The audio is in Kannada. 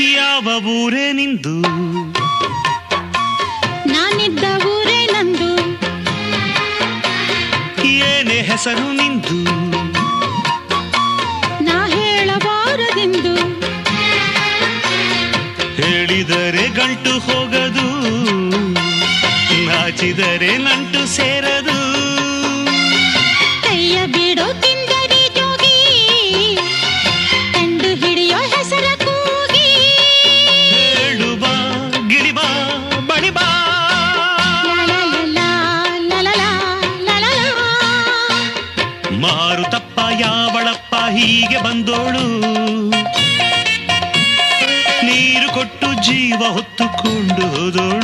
ಯಾವ ಊರೇ ನಿಂದು? ನಾನಿದ್ದ ಊರೇ ನಂದು. ಏನೇ ಹೆಸರು ನಿಂದು? ನಾ ಹೇಳಬಾರದೆಂದು ಹೇಳಿದರೆ ಗಂಟು ಹೋಗದು ನಾಚಿದರೆ ನಂಟು ಸೇರದು. ಲಲಲಾ. ಮಾರುತಪ್ಪ ಯಾವಳಪ್ಪ ಹೀಗೆ ಬಂದೋಳು ನೀರು ಕೊಟ್ಟು ಜೀವ ಹೊತ್ತುಕೊಂಡು ಹೋದೋಳು